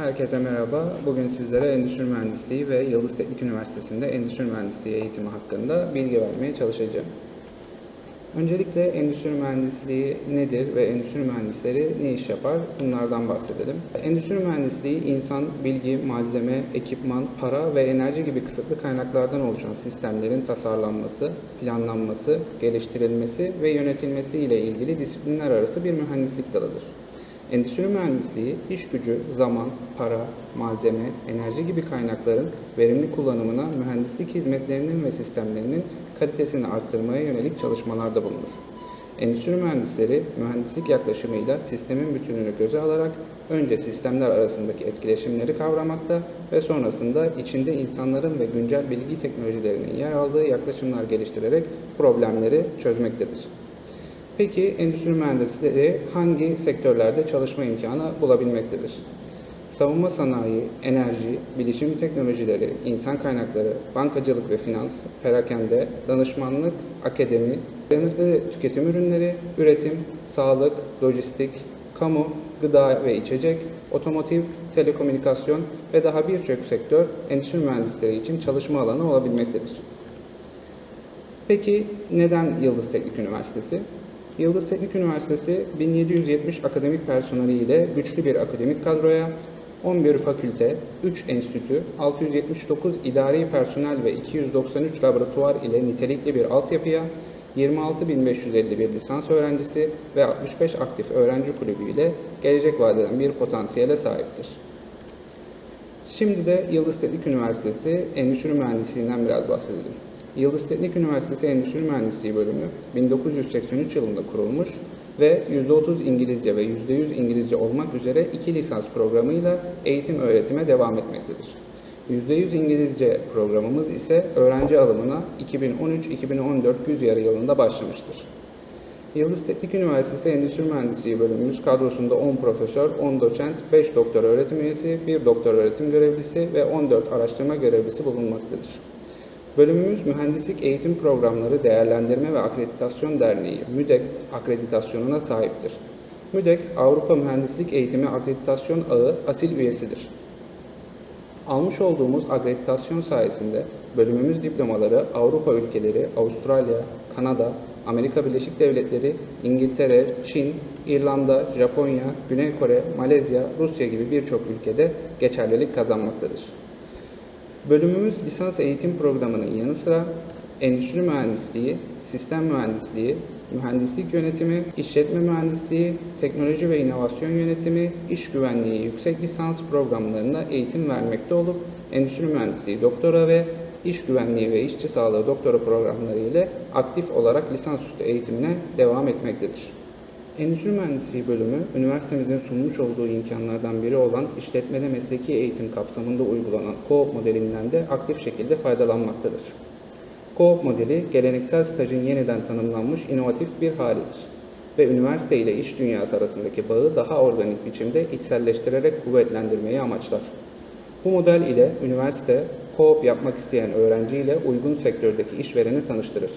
Herkese merhaba. Bugün sizlere Endüstri Mühendisliği ve Yıldız Teknik Üniversitesi'nde Endüstri Mühendisliği eğitimi hakkında bilgi vermeye çalışacağım. Öncelikle Endüstri Mühendisliği nedir ve Endüstri Mühendisleri ne iş yapar? Bunlardan bahsedelim. Endüstri Mühendisliği insan, bilgi, malzeme, ekipman, para ve enerji gibi kısıtlı kaynaklardan oluşan sistemlerin tasarlanması, planlanması, geliştirilmesi ve yönetilmesi ile ilgili disiplinler arası bir mühendislik dalıdır. Endüstri mühendisliği, iş gücü, zaman, para, malzeme, enerji gibi kaynakların verimli kullanımına mühendislik hizmetlerinin ve sistemlerinin kalitesini arttırmaya yönelik çalışmalarda bulunur. Endüstri mühendisleri mühendislik yaklaşımıyla sistemin bütününü göze alarak önce sistemler arasındaki etkileşimleri kavramakta ve sonrasında içinde insanların ve güncel bilgi teknolojilerinin yer aldığı yaklaşımlar geliştirerek problemleri çözmektedir. Peki endüstri mühendisleri hangi sektörlerde çalışma imkanı bulabilmektedir? Savunma sanayi, enerji, bilişim teknolojileri, insan kaynakları, bankacılık ve finans, perakende, danışmanlık, akademi, dayanıklı tüketim ürünleri, üretim, sağlık, lojistik, kamu, gıda ve içecek, otomotiv, telekomünikasyon ve daha birçok sektör endüstri mühendisleri için çalışma alanı olabilmektedir. Peki neden Yıldız Teknik Üniversitesi? Yıldız Teknik Üniversitesi 1770 akademik personeliyle güçlü bir akademik kadroya, 11 fakülte, 3 enstitü, 679 idari personel ve 293 laboratuvar ile nitelikli bir altyapıya, 26.551 lisans öğrencisi ve 65 aktif öğrenci kulübü ile gelecek vadeden bir potansiyele sahiptir. Şimdi de Yıldız Teknik Üniversitesi Endüstri Mühendisliğinden biraz bahsedelim. Yıldız Teknik Üniversitesi Endüstri Mühendisliği bölümü 1983 yılında kurulmuş ve %30 İngilizce ve %100 İngilizce olmak üzere iki lisans programıyla eğitim öğretime devam etmektedir. %100 İngilizce programımız ise öğrenci alımına 2013-2014 güz yarı yılında başlamıştır. Yıldız Teknik Üniversitesi Endüstri Mühendisliği bölümümüz kadrosunda 10 profesör, 10 doçent, 5 doktor öğretim üyesi, 1 doktor öğretim görevlisi ve 14 araştırma görevlisi bulunmaktadır. Bölümümüz Mühendislik Eğitim Programları Değerlendirme ve Akreditasyon Derneği MÜDEK akreditasyonuna sahiptir. MÜDEK, Avrupa Mühendislik Eğitimi Akreditasyon Ağı asil üyesidir. Almış olduğumuz akreditasyon sayesinde bölümümüz diplomaları Avrupa ülkeleri, Avustralya, Kanada, Amerika Birleşik Devletleri, İngiltere, Çin, İrlanda, Japonya, Güney Kore, Malezya, Rusya gibi birçok ülkede geçerlilik kazanmaktadır. Bölümümüz lisans eğitim programının yanı sıra endüstri mühendisliği, sistem mühendisliği, mühendislik yönetimi, işletme mühendisliği, teknoloji ve inovasyon yönetimi, iş güvenliği yüksek lisans programlarına eğitim vermekte olup endüstri mühendisliği doktora ve iş güvenliği ve işçi sağlığı doktora programları ile aktif olarak lisansüstü eğitimine devam etmektedir. Endüstri Mühendisliği bölümü, üniversitemizin sunmuş olduğu imkanlardan biri olan işletmede mesleki eğitim kapsamında uygulanan co-op modelinden de aktif şekilde faydalanmaktadır. Co-op modeli, geleneksel stajın yeniden tanımlanmış inovatif bir halidir ve üniversite ile iş dünyası arasındaki bağı daha organik biçimde içselleştirerek kuvvetlendirmeyi amaçlar. Bu model ile üniversite, co-op yapmak isteyen öğrenci ile uygun sektördeki işvereni tanıştırır.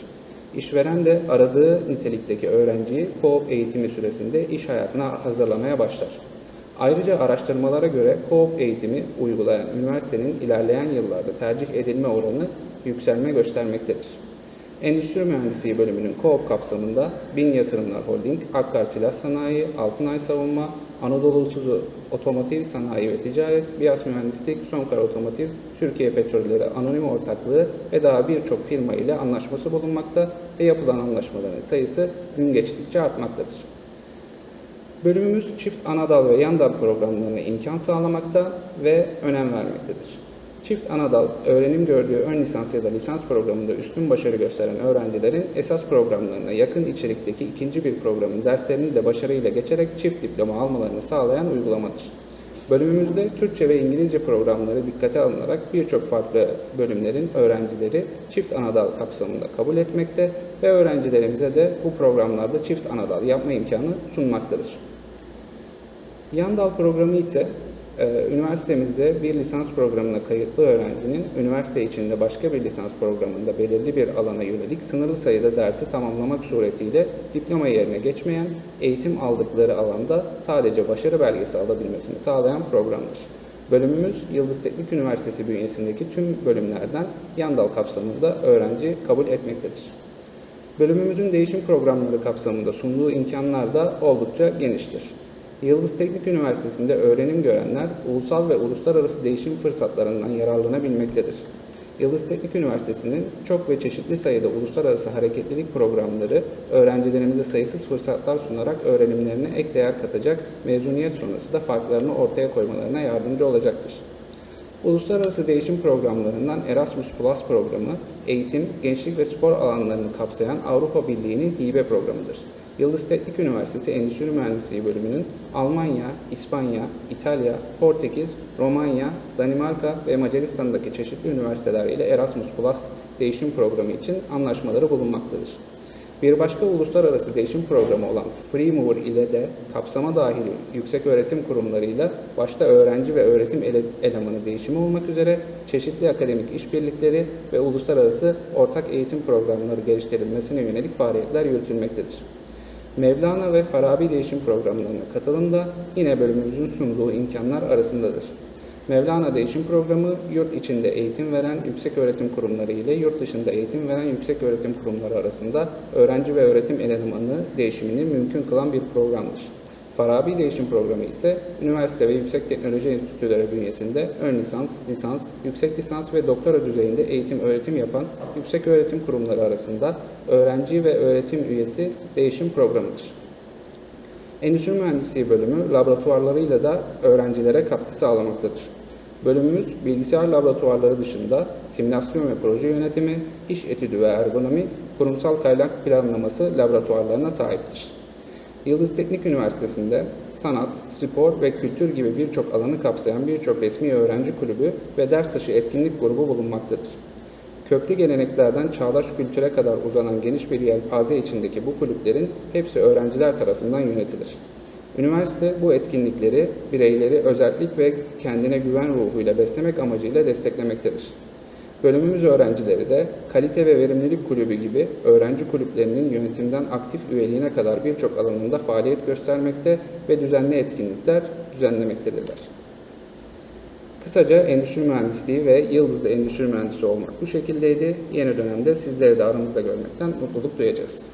İşveren de aradığı nitelikteki öğrenciyi co-op eğitimi süresinde iş hayatına hazırlamaya başlar. Ayrıca araştırmalara göre co-op eğitimi uygulayan üniversitenin ilerleyen yıllarda tercih edilme oranı yükselme göstermektedir. Endüstri Mühendisliği bölümünün co-op kapsamında Bin Yatırımlar Holding, Akkar Silah Sanayi, Altınay Savunma, Anadolu Usuzu Otomotiv Sanayi ve Ticaret, Biyas Mühendislik, Sonkar Otomotiv, Türkiye Petrolleri Anonim Ortaklığı ve daha birçok firma ile anlaşması bulunmakta ve yapılan anlaşmaların sayısı gün geçtikçe artmaktadır. Bölümümüz çift anadal ve yan dal programlarına imkan sağlamakta ve önem vermektedir. Çift anadal, öğrenim gördüğü ön lisans ya da lisans programında üstün başarı gösteren öğrencilerin esas programlarına yakın içerikteki ikinci bir programın derslerini de başarıyla geçerek çift diploma almalarını sağlayan uygulamadır. Bölümümüzde Türkçe ve İngilizce programları dikkate alınarak birçok farklı bölümlerin öğrencileri çift anadal kapsamında kabul etmekte ve öğrencilerimize de bu programlarda çift anadal yapma imkanı sunmaktadır. Yan dal programı ise üniversitemizde bir lisans programına kayıtlı öğrencinin üniversite içinde başka bir lisans programında belirli bir alana yönelik sınırlı sayıda dersi tamamlamak suretiyle diploma yerine geçmeyen, eğitim aldıkları alanda sadece başarı belgesi alabilmesini sağlayan programdır. Bölümümüz Yıldız Teknik Üniversitesi bünyesindeki tüm bölümlerden yan dal kapsamında öğrenci kabul etmektedir. Bölümümüzün değişim programları kapsamında sunduğu imkanlar da oldukça geniştir. Yıldız Teknik Üniversitesi'nde öğrenim görenler ulusal ve uluslararası değişim fırsatlarından yararlanabilmektedir. Yıldız Teknik Üniversitesi'nin çok ve çeşitli sayıda uluslararası hareketlilik programları öğrencilerimize sayısız fırsatlar sunarak öğrenimlerine ek değer katacak, mezuniyet sonrası da farklarını ortaya koymalarına yardımcı olacaktır. Uluslararası değişim programlarından Erasmus Plus programı, eğitim, gençlik ve spor alanlarını kapsayan Avrupa Birliği'nin hibe programıdır. Yıldız Teknik Üniversitesi Endüstri Mühendisliği bölümünün Almanya, İspanya, İtalya, Portekiz, Romanya, Danimarka ve Macaristan'daki çeşitli üniversiteler ile Erasmus Plus değişim programı için anlaşmaları bulunmaktadır. Bir başka uluslararası değişim programı olan Free Mover ile de kapsama dahil yüksek öğretim kurumlarıyla başta öğrenci ve öğretim ele- elemanı değişimi olmak üzere çeşitli akademik işbirlikleri ve uluslararası ortak eğitim programları geliştirilmesine yönelik faaliyetler yürütülmektedir. Mevlana ve Farabi değişim programlarına katılım da yine bölümümüzün sunduğu imkanlar arasındadır. Mevlana Değişim Programı, yurt içinde eğitim veren yüksek öğretim kurumları ile yurt dışında eğitim veren yüksek öğretim kurumları arasında öğrenci ve öğretim elemanı değişimini mümkün kılan bir programdır. Farabi Değişim Programı ise üniversite ve yüksek teknoloji enstitüleri bünyesinde ön lisans, lisans, yüksek lisans ve doktora düzeyinde eğitim öğretim yapan yüksek öğretim kurumları arasında öğrenci ve öğretim üyesi değişim programıdır. Endüstri Mühendisliği bölümü laboratuvarlarıyla da öğrencilere katkı sağlamaktadır. Bölümümüz bilgisayar laboratuvarları dışında simülasyon ve proje yönetimi, iş etüdü ve ergonomi, kurumsal kaynak planlaması laboratuvarlarına sahiptir. Yıldız Teknik Üniversitesi'nde sanat, spor ve kültür gibi birçok alanı kapsayan birçok resmi öğrenci kulübü ve ders dışı etkinlik grubu bulunmaktadır. Köklü geleneklerden çağdaş kültüre kadar uzanan geniş bir yelpaze içindeki bu kulüplerin hepsi öğrenciler tarafından yönetilir. Üniversite bu etkinlikleri bireyleri özellik ve kendine güven ruhuyla beslemek amacıyla desteklemektedir. Bölümümüz öğrencileri de kalite ve verimlilik kulübü gibi öğrenci kulüplerinin yönetimden aktif üyeliğine kadar birçok alanında faaliyet göstermekte ve düzenli etkinlikler düzenlemektedirler. Kısaca endüstri mühendisliği ve Yıldız'da endüstri mühendisi olmak bu şekildeydi. Yeni dönemde sizleri de aramızda görmekten mutluluk duyacağız.